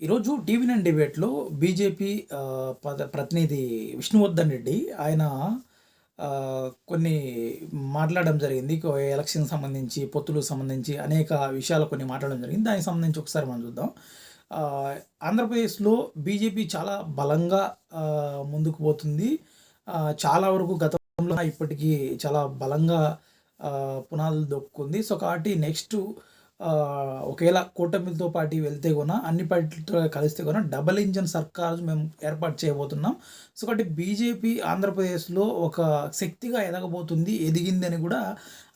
ఈరోజు TV nine డిబేట్లో BJP పద ప్రతినిధి విష్ణువర్ధన్ రెడ్డి ఆయన కొన్ని మాట్లాడడం జరిగింది. ఎలక్షన్ సంబంధించి, పొత్తులకు సంబంధించి అనేక విషయాలు కొన్ని మాట్లాడడం జరిగింది. దానికి సంబంధించి ఒకసారి మనం చూద్దాం. ఆంధ్రప్రదేశ్‌లో బీజేపీ చాలా బలంగా ముందుకు పోతుంది. చాలా వరకు గతంలో ఇప్పటికీ చాలా బలంగా పునాదులు దొక్కుంది. సో, కాబట్టి నెక్స్ట్ ఒకవేళ కూటమితో పాటు వెళ్తే కూడా అన్ని పార్టీలతో కలిస్తే కూడా డబల్ ఇంజన్ సర్కార్ మేము ఏర్పాటు చేయబోతున్నాం. సో, కాబట్టి బీజేపీ ఆంధ్రప్రదేశ్‌లో ఒక శక్తిగా ఎదగబోతుంది, ఎదిగిందని కూడా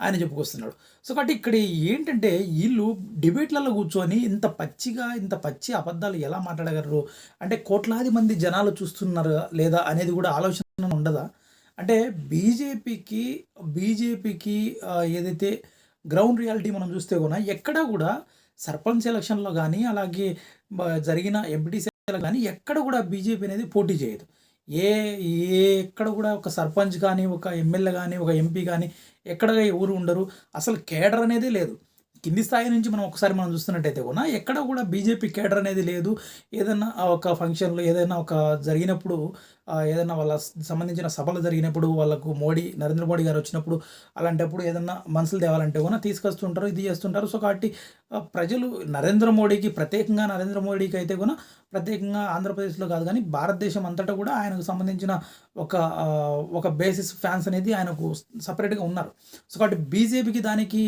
ఆయన చెప్పుకొస్తున్నాడు. సో, కాబట్టి ఇక్కడ ఏంటంటే వీళ్ళు డిబేట్‌లలో కూర్చొని ఇంత పచ్చిగా, ఇంత పచ్చి అబద్ధాలు ఎలా మాట్లాడగలరు? అంటే కోట్లాది మంది జనాలు చూస్తున్నారు లేదా అనేది కూడా ఆలోచన ఉండదా? అంటే బీజేపీకి, బీజేపీకి ఏదైతే గ్రౌండ్ రియాలిటీ మనం చూస్తే కూడా ఎక్కడా కూడా సర్పంచ్ ఎలక్షన్‌లో కానీ అలాగే జరిగిన ఎంపీటీసీ కానీ ఎక్కడ కూడా బీజేపీ అనేది పోటీ చేయదు. ఏ ఏ ఎక్కడ కూడా ఒక సర్పంచ్ కానీ ఒక ఎమ్మెల్యే కానీ ఒక ఎంపీ కానీ ఎక్కడ ఎవరు ఉండరు. అసలు కేడర్ అనేది లేదు. కింది స్థాయి నుంచి మనం ఒకసారి మనం చూస్తున్నట్టయితే కూడా ఎక్కడ కూడా బీజేపీ కేడర్ అనేది లేదు. ఏదైనా ఒక ఫంక్షన్‌లో ఏదైనా ఒక జరిగినప్పుడు ఏదైనా వాళ్ళ సంబంధించిన సభలు జరిగినప్పుడు వాళ్ళకు మోడీ, నరేంద్ర మోడీ గారు వచ్చినప్పుడు అలాంటప్పుడు ఏదైనా మనసులు తేవాలంటే కూడా తీసుకొస్తుంటారు. ఇది చేస్తుంటారు. సో, కాబట్టి ప్రజలు నరేంద్ర మోడీకి ప్రత్యేకంగా నరేంద్ర మోడీకి అయితే కూడా ప్రత్యేకంగా ఆంధ్రప్రదేశ్‌లో కాదు కానీ భారతదేశం అంతటా కూడా ఆయనకు సంబంధించిన ఒక ఒక బేసిస్ ఫ్యాన్స్ అనేది ఆయనకు సెపరేట్‌గా ఉన్నారు. సో, కాబట్టి బీజేపీకి దానికి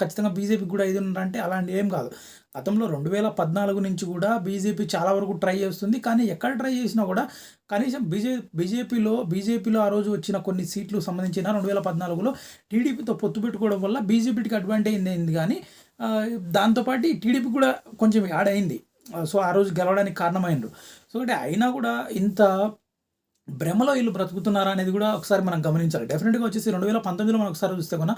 ఖచ్చితంగా బీజేపీకి కూడా ఇది ఉన్నారంటే అలాంటి ఏం కాదు. గతంలో 2014 నుంచి కూడా బీజేపీ చాలా వరకు ట్రై చేస్తుంది. కానీ ఎక్కడ ట్రై చేసినా కూడా కనీసం బీజే బీజేపీలో బీజేపీలో ఆ రోజు వచ్చిన కొన్ని సీట్లు సంబంధించిన 2014లో టీడీపీతో పొత్తు పెట్టుకోవడం వల్ల బీజేపీకి అడ్వాంటేజ్ అయింది కానీ దాంతోపాటు టీడీపీ కూడా కొంచెం యాడ్ అయింది. సో, ఆ రోజు గెలవడానికి కారణమైండ్రు. సో, అంటే అయినా కూడా ఇంత భ్రమలో వీళ్ళు బ్రతుకుతున్నారా అనేది కూడా ఒకసారి మనం గమనించాలి. డెఫినెట్గా వచ్చేసి 2019లో మనం ఒకసారి చూస్తే గూన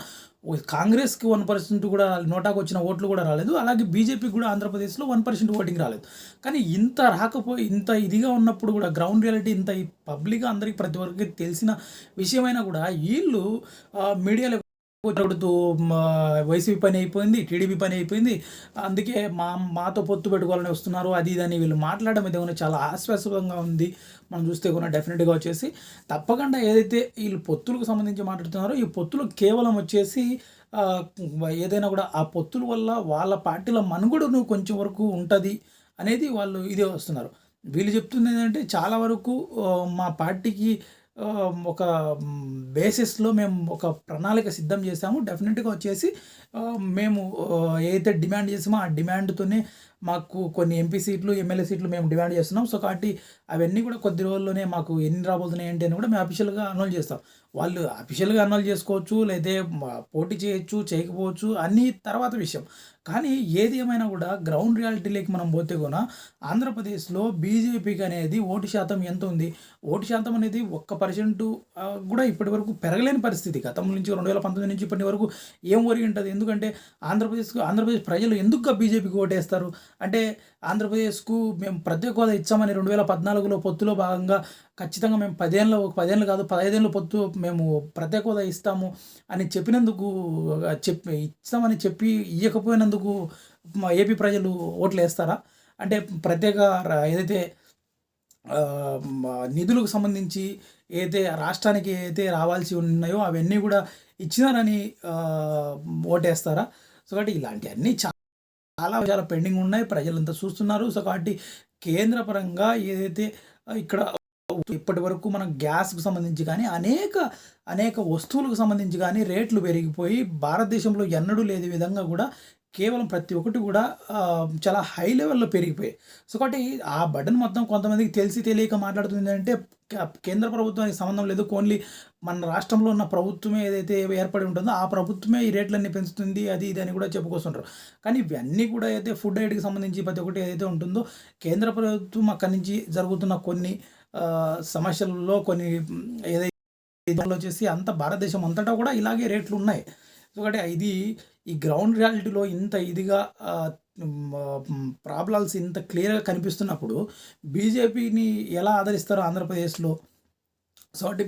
కాంగ్రెస్‌కి వన్ పర్సెంట్ కూడా నోటాకు వచ్చిన ఓట్లు కూడా రాలేదు. అలాగే బీజేపీకి కూడా ఆంధ్రప్రదేశ్‌లో వన్ పర్సెంట్ ఓటింగ్ రాలేదు. కానీ ఇంత రాకపోయి ఇంత ఇదిగా ఉన్నప్పుడు కూడా గ్రౌండ్ రియాలిటీ ఇంత పబ్లిక్‌గా అందరికి ప్రతి ఒక్కరికి తెలిసిన విషయమైనా కూడా వీళ్ళు మీడియాలో వైసీపీ పని అయిపోయింది. టీడీపీ పని అయిపోయింది. అందుకే మా మాతో పొత్తు పెట్టుకోవాలని వస్తున్నారు. అది ఇది అని వీళ్ళు మాట్లాడడం అయితే చాలా ఆశ్వాసంగా ఉంది. మనం చూస్తే కూడా డెఫినెట్గా వచ్చేసి తప్పకుండా ఏదైతే వీళ్ళు పొత్తులకు సంబంధించి మాట్లాడుతున్నారో ఈ పొత్తులు కేవలం వచ్చేసి ఏదైనా కూడా ఆ పొత్తుల వల్ల వాళ్ళ పార్టీల మనుగడను కొంచెం వరకు ఉంటుంది అనేది వాళ్ళు ఇదే వస్తున్నారు. వీళ్ళు చెప్తుంది ఏంటంటే చాలా వరకు మా పార్టీకి ఒక బేసిస్‌లో మేము ఒక ప్రణాళిక సిద్ధం చేసాము డెఫినెట్గా వచ్చేసి మేము ఏదైతే డిమాండ్ చేసామో ఆ డిమాండ్‌తోనే మాకు కొన్ని ఎంపీ సీట్లు, ఎమ్మెల్యే సీట్లు మేము డిమాండ్ చేస్తున్నాం. సో, కాబట్టి అవన్నీ కూడా కొద్ది రోజుల్లోనే మాకు ఎన్ని రాబోతున్నాయి ఏంటి అని కూడా మేము అఫీషియల్‌గా అనౌన్స్ చేస్తాం. వాళ్ళు అఫీషియల్‌గా అనౌన్స్ చేసుకోవచ్చు. లేతే పోటీ చేయొచ్చు, చేయకపోవచ్చు అన్నీ తర్వాత విషయం. కానీ ఏది ఏమైనా కూడా గ్రౌండ్ రియాలిటీలోకి మనం పోతే కూడా ఆంధ్రప్రదేశ్‌లో బీజేపీకి అనేది ఓటు శాతం ఎంత ఉంది? ఓటు శాతం అనేది ఒక్క పర్సెంటు కూడా ఇప్పటి వరకు పెరగలేని పరిస్థితి. గతం నుంచి 2019 నుంచి ఇప్పటి వరకు ఏం ఒరిగి ఉంటుంది ఎందుకంటే ఆంధ్రప్రదేశ్‌కు ఆంధ్రప్రదేశ్ ప్రజలు ఎందుకు బీజేపీకి ఓటేస్తారు? అంటే ఆంధ్రప్రదేశ్‌కు మేము ప్రత్యేక హోదా ఇచ్చామని 2014లో పొత్తులో భాగంగా ఖచ్చితంగా మేము పదేళ్ళు ఒక పదేళ్ళు కాదు పదహైదేళ్ళు పొత్తు మేము ప్రత్యేక హోదా ఇస్తాము అని చెప్పినందుకు చెప్పి ఇస్తామని చెప్పి ఇయ్యకపోయినందుకు మా ఏపీ ప్రజలు ఓట్లు వేస్తారా అంటే ప్రత్యేక ఏదైతే నిధులకు సంబంధించి ఏదైతే రాష్ట్రానికి ఏదైతే రావాల్సి ఉన్నాయో అవన్నీ కూడా ఇచ్చినారని ఓటేస్తారా? సో, కాబట్టి ఇలాంటివన్నీ చాలా చాలా విషయాలు పెండింగ్ ఉన్నాయి. ప్రజలంతా చూస్తున్నారు. సో, కాబట్టి కేంద్ర పరంగా ఏదైతే ఇక్కడ ఇప్పటి వరకు మనం గ్యాస్‌కు సంబంధించి కానీ అనేక, అనేక వస్తువులకు సంబంధించి కానీ రేట్లు పెరిగిపోయి భారతదేశంలో ఎన్నడూ లేని విధంగా కూడా కేవలం ప్రతి ఒక్కటి కూడా చాలా హై లెవెల్‌లో పెరిగిపోయాయి. సో, కాబట్టి ఆ బటన్ మొత్తం కొంతమందికి తెలిసి తెలియక మాట్లాడుతుంది అంటే కేంద్ర ప్రభుత్వానికి సంబంధం లేదు. ఓన్లీ మన రాష్ట్రంలో ఉన్న ప్రభుత్వమే ఏదైతే ఏర్పడి ఉంటుందో ఆ ప్రభుత్వమే ఈ రేట్లన్నీ పెంచుతుంది. అది ఇది అని కూడా చెప్పుకొస్తుంటారు. కానీ ఇవన్నీ కూడా అయితే ఫుడ్ ఐడికి సంబంధించి ప్రతి ఒక్కటి ఏదైతే ఉంటుందో కేంద్ర ప్రభుత్వం అక్కడి నుంచి జరుగుతున్న కొన్ని సమస్యల్లో కొన్ని ఏదైతే వచ్చేసి అంత భారతదేశం అంతటా కూడా ఇలాగే రేట్లు ఉన్నాయి. సో, ఇది ఈ గ్రౌండ్ రియాలిటీలో ఇంత ఇదిగా ప్రాబ్లమ్స్ ఇంత క్లియర్‌గా కనిపిస్తున్నప్పుడు బీజేపీని ఎలా ఆదరిస్తారు ఆంధ్రప్రదేశ్‌లో? సో, అంటే